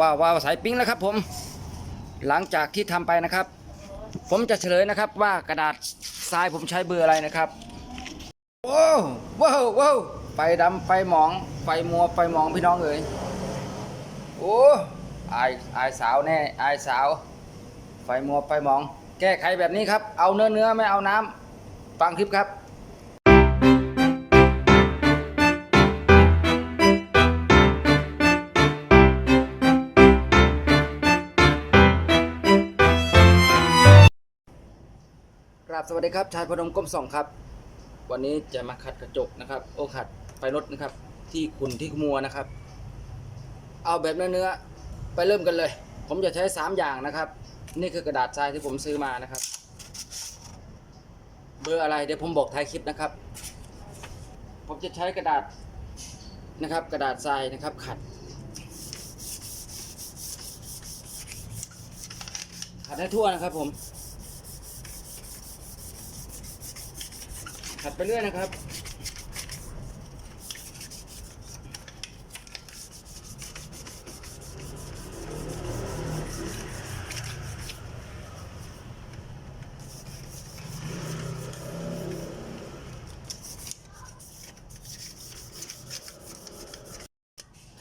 ว้าวว้าวสายปิ้งแล้วครับ ผมหลังจากที่ทำไปนะครับ ผมจะเฉลยนะครับว่ากระดาษทรายผมใช้เบอร์อะไรนะครับโอ้ว้าวว้าวไฟดำไฟหมอง ไฟมัวไฟหมองพี่น้องเอ๋ยโอ้อายอายสาวแน่อายสาว ไฟมัวไฟหมอง แก้ไขแบบนี้ครับ เอาเนื้อเนื้อไม่เอาน้ำฟังคลิปครับ บสวัสดีครับชายพนมก้มส่องครับ วันนี้จะมาขัดกระจกนะครับ โอขัดไฟรถนะครับ ที่ขุนที่ขมัวนะครับ เอาแบบเนื้อๆไปเริ่มกันเลย ผมจะใช้ 3 อย่างนะครับ นี่คือกระดาษทรายที่ผมซื้อมานะครับ เบอร์อะไรเดี๋ยวผมบอกท้ายคลิปนะครับ ผมจะใช้กระดาษนะครับ กระดาษทรายนะครับ ขัด ขัดให้ทั่วนะครับผม ขัดไปเรื่อยนะครับ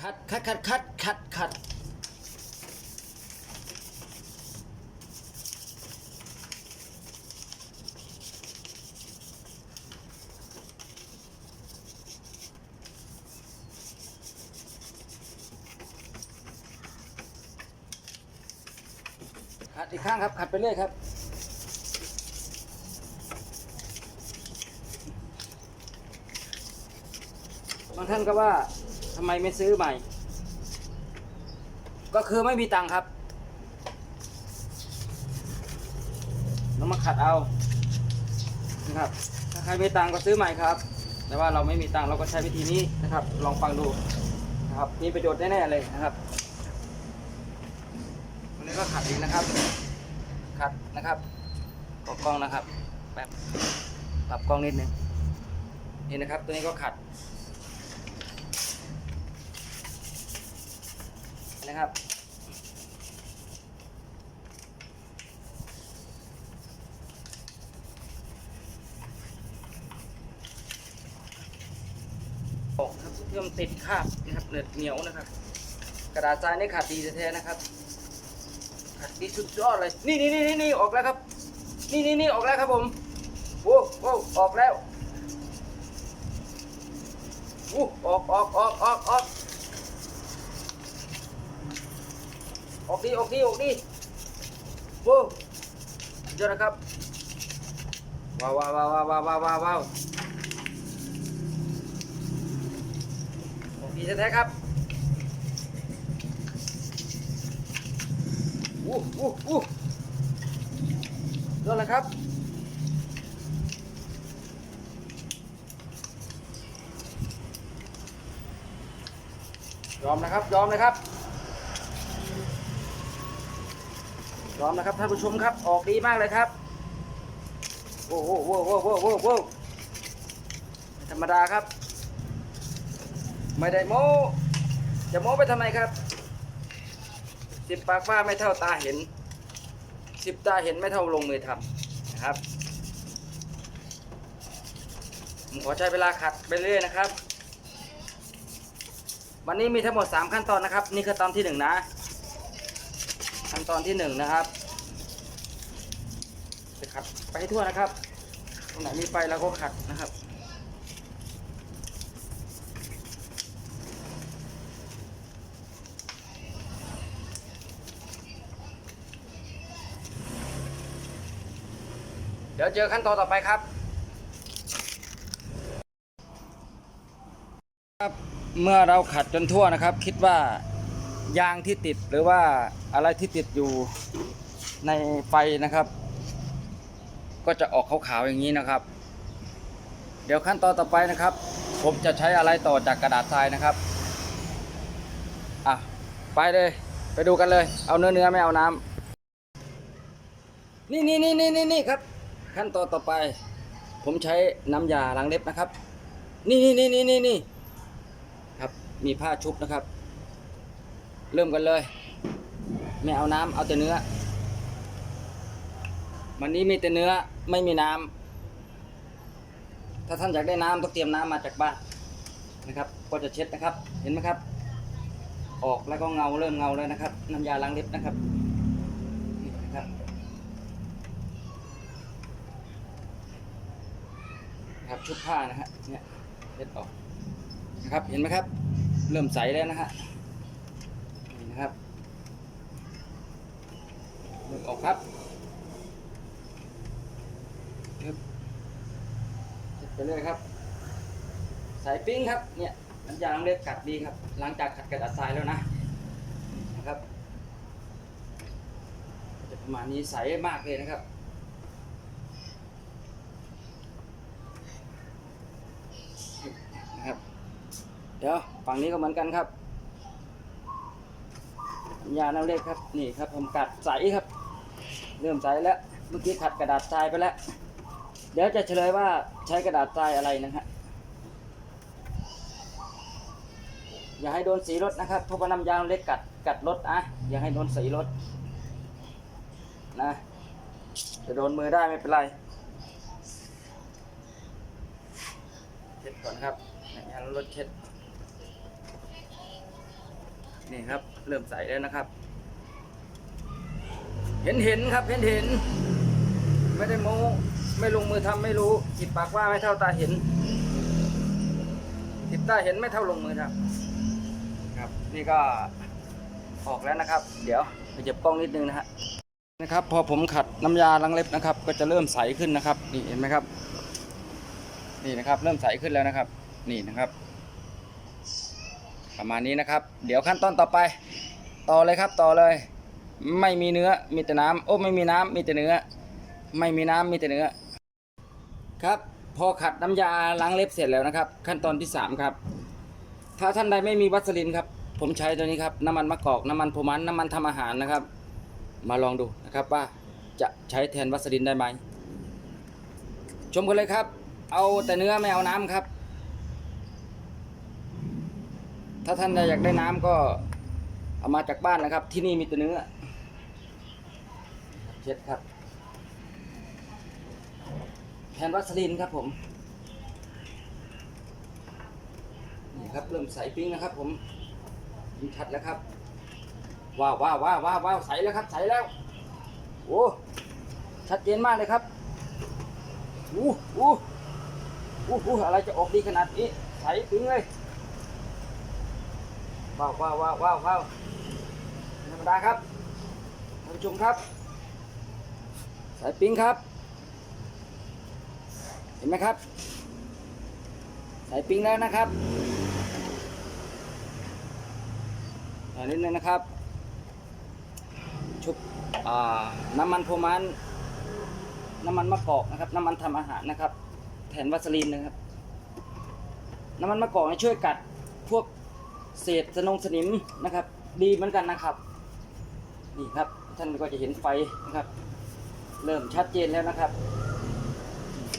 คัดคัดคัดคัดคัดคัด ขัดอีกข้างครับขัดไปเรื่อยครับ บางท่านก็ว่าทำไมไม่ซื้อใหม่ ก็คือไม่มีตังค์ครับต้องมาขัดเอานะครับ ถ้าใครมีตังค์ก็ซื้อใหม่ครับ แต่ว่าเราไม่มีตังค์เราก็ใช้วิธีนี้นะครับ ลองฟังดูนะครับมีประโยชน์แน่ๆเลยนะครับวันนี้ก็ขัดอีกนะครับ นะครับกดกล้องนะครับแป๊บปรับกล้องนิดนึงนี่นะครับ ตัวนี้ก็ขัดนะครับออกครับเพื่อมนติดคาบนะครับเหนืดเหนียวนะครับ กระดาษทรายนี่ขาดดีแท้ๆนะครับ ดีสุดยอดเลยนี่นี่นี่นี่นี่ออกแล้วครับ นี่นี่นี่ออกแล้วครับผมโอ้โอ้ออกแล้วโอ้ออกออกออกออกออกออกดีออกดีออกดีโอ้เยอะนะครับว้าวว้าวว้าวว้าวว้าวว้าวว้าวดีแท้ๆครับ อู้อู้อู้โดนแล้วครับยอมนะครับยอมนะครับยอมนะครับท่านผู้ชมครับ ออกดีมากเลยครับโอ้โหโอ้โหโอ้โหโอ้โว้โหไม่ธรรมดาครับ ไม่ได้โม้จะโม้ไปทำไมครับ สิบปากว่าไม่เท่าตาเห็นสิบตาเห็นไม่เท่าลงมือทำนะครับผมขอใช้เวลาขัดไปเรื่อยนะครับ วันนี้มีทั้งหมด 3 ขั้นตอนนะครับ นี่คือตอนที่ 1 นะ ขั้นตอนที่ 1 นะครับจะขัดไปให้ทั่วนะครับตรงไหนมีไฟเราก็ขัดนะครับ ดี๋ยวเจอขั้นตอนต่อไปครับ ครับเมื่อเราขัดจนทั่วนะครับ คิดว่ายางที่ติดหรือว่าอะไรที่ติดอยู่ในไฟนะครับ ก็จะออกขาวๆอย่างนี้นะครับ เดี๋ยวขั้นตอนต่อไปนะครับ ผมจะใช้อะไรต่อจากกระดาษทรายนะครับอะไปเลยไปดูกันเลย เอาเนื้อเนื้อไม่เอาน้ำนี่นี่นี่นี่นี่นี่ครับ ขั้นตอนต่อไป ผมใช้น้ำยาล้างเล็บนะครับ นี่นี่นี่นี่นี่นี่ครับมีผ้าชุบนะครับ เริ่มกันเลย ไม่เอาน้ำเอาแต่เนื้อ วันนี้มีแต่เนื้อไม่มีน้ำถ้าท่านอยากได้น้ำต้องเตรียมน้ำมาจากบ้านนะครับ ก็จะเช็ดนะครับ เห็นไหมครับ ออกแล้วก็เงาเริ่มเงาแล้วนะครับ น้ำยาล้างเล็บนะครับนี่นะครับ ครับ ชุบผ้านะฮะเนี่ยเช็ดออกนะครับเห็นไหมครับ เริ่มใสแล้วนะฮะนี่นะครับเริ่มออกครับเช็ดไปเรื่อยครับ สายปิ้งครับเนี่ยน้ำยาล้างเล็บกัดดีครับหลังจากขัดกระดาษทรายแล้วนะนะครับจะประมาณนี้ใสมากเลยนะครับ เดี๋ยวฝั่งนี้ก็เหมือนกันครับยาล้างเล็บครับนี่ครับผมกัดใสครับ เริ่มใสแล้วเมื่อกี้ขัดกระดาษทรายไปแล้ว เดี๋ยวจะเฉลยว่าใช้กระดาษทรายอะไรนะฮะอย่าให้โดนสีรถนะครับเพราะว่าน้ำยาเล็กกัดกัดรถนะอย่าให้โดนสีรถนะจะโดนมือได้ไม่เป็นไรเช็ดก่อนครับน้ำยางรถเช็ด นี่ครับ เริ่มใสแล้วนะครับ เห็นเห็นครับเห็นเห็น ไม่ได้โม้ไม่ลงมือทำไม่รู้จิตปากว่าไม่เท่าตาเห็นจิตตาเห็นไม่เท่าลงมือทำครับ นี่ก็ออกแล้วนะครับ เดี๋ยวไปเจ็บกล้องนิดนึงนะฮะนะครับ พอผมขัดน้ำยาล้างเล็บนะครับ ก็จะเริ่มใสขึ้นนะครับ นี่เห็นไหมครับ นี่นะครับ เริ่มใสขึ้นแล้วนะครับ นี่นะครับ ประมาณนี้นะครับ เดี๋ยวขั้นตอนต่อไป ต่อเลยครับต่อเลย ไม่มีเนื้อมีแต่น้ำโอ้ไม่มีน้ำมีแต่เนื้อ ไม่มีน้ำมีแต่เนื้อ ครับ พอขัดน้ำยาล้างเล็บเสร็จแล้วนะครับ ขั้นตอนที่สามครับ ถ้าท่านใดไม่มีวัสลินครับ ผมใช้ตัวนี้ครับน้ำมันมะกอกน้ำมันโพมันน้ำมันทำอาหารนะครับ มาลองดูนะครับว่าจะใช้แทนวัสลินได้ไหมชมกันเลยครับ เอาแต่เนื้อไม่เอาน้ำครับ ถ้าท่านใดอยากได้น้ำก็เอามาจากบ้านนะครับ ที่นี่มีแต่เนื้อเช็ดครับแทนวัสลินครับผมนี่ครับเริ่มใสปิ้งนะครับ ผมยิงชัดแล้วครับว้าวว้าวว้าวว้าวว้าวใสแล้วครับ ใสแล้วโอ้ชัดเจนมากเลยครับอู้อู้อู้อู้อะไรจะออกดีขนาดนี้ใสปิ้งเลย ว้าวว้าวว้าวว้าวว้าวธรรมดาครับท่านผู้ชมครับใสปิ้งครับ เห็นไหมครับใสปิ้งแล้วนะครับอันนี้นะครับ ชุบน้ำมันโพมันน้ำมันมะกอกนะครับ น้ำมันทำอาหารนะครับ แทนวัสลีนนะครับ น้ำมันมะกอกเนี่ยช่วยกัด เศษสนงสนิมนะครับ ดีเหมือนกันนะครับ นี่ครับ ท่านก็จะเห็นไฟนะครับ เริ่มชัดเจนแล้วนะครับ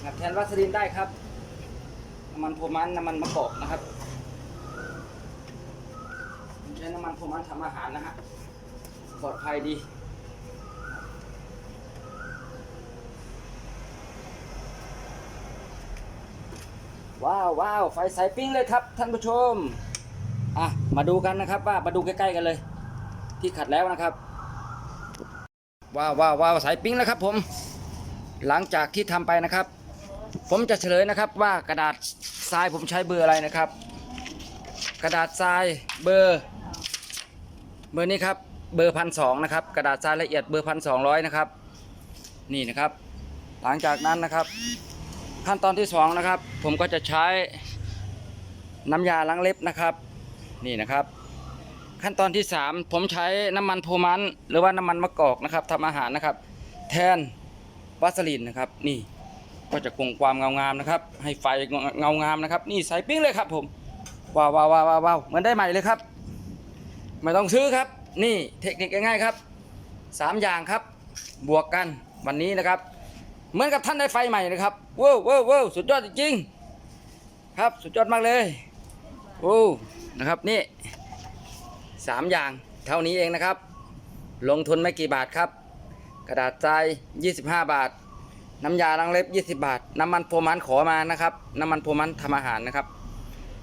ครับแทนวัสลีนได้ครับน้ำมันโพมันน้ำมันมะกอกนะครับใช้น้ำมันโฟมันทำอาหารนะฮะปลอดภัยดีว้าวว้าวไฟใสปิ้งเลยครับท่านผู้ชม อะมาดูกันนะครับ ว่ามาดูใกล้ๆกันเลย ที่ขัดแล้วนะครับว้าวว้าวว้าวใสปิ้งแล้วครับ ผม หลังจากที่ทำไปนะครับ ผมจะเฉลยนะครับว่ากระดาษทรายผมใช้เบอร์อะไรนะครับ กระดาษทรายเบอร์เบอร์นี้ครับเบอร์พันสองนะครับกระดาษทรายละเอียดเบอร์พันสองร้อยนะครับนี่นะครับ หลังจากนั้นนะครับ ขั้นตอนที่สองนะครับ ผมก็จะใช้น้ำยาล้างเล็บนะครับ นี่นะครับ ขั้นตอนที่สามผมใช้น้ำมันโพมันหรือว่าน้ำมันมะกอกนะครับทำอาหารนะครับ แทนวัสลินนะครับ นี่ก็จะคงความเงางามนะครับ ให้ไฟเงางามนะครับ นี่ใส่ปิ้งเลยครับ ผมว้าวว้าวว้าวว้าวเหมือนได้ใหม่เลยครับ ไม่ต้องซื้อครับ นี่เทคนิคง่ายๆครับสามอย่างครับ บวกกันวันนี้นะครับ เหมือนกับท่านได้ไฟใหม่นะครับว้าวว้าวว้าวสุดยอดจริงๆครับ สุดยอดมากเลยโอ้ นะครับนี่สามอย่างเท่านี้เองนะครับ ลงทุนไม่กี่บาทครับ กระดาษทราย 25 บาท น้ำยาล้างเล็บ 20 บาท น้ำมันโฟมันขอมานะครับ น้ำมันโฟมันทำอาหารนะครับ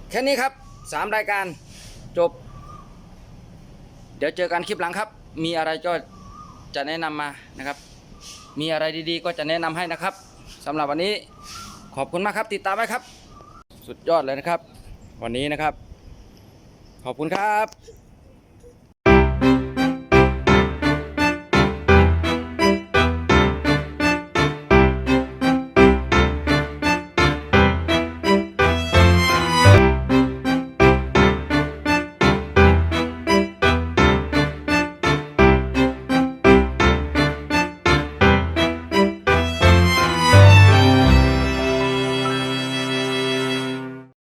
แค่นี้ครับ 3 รายการจบ เดี๋ยวเจอกันคลิปหลังครับ มีอะไรก็จะแนะนำมานะครับ มีอะไรดีๆ ก็จะแนะนำให้นะครับสำหรับวันนี้ขอบคุณมากครับติดตามไว้ครับ สุดยอดเลยนะครับ วันนี้นะครับ ขอบคุณครับ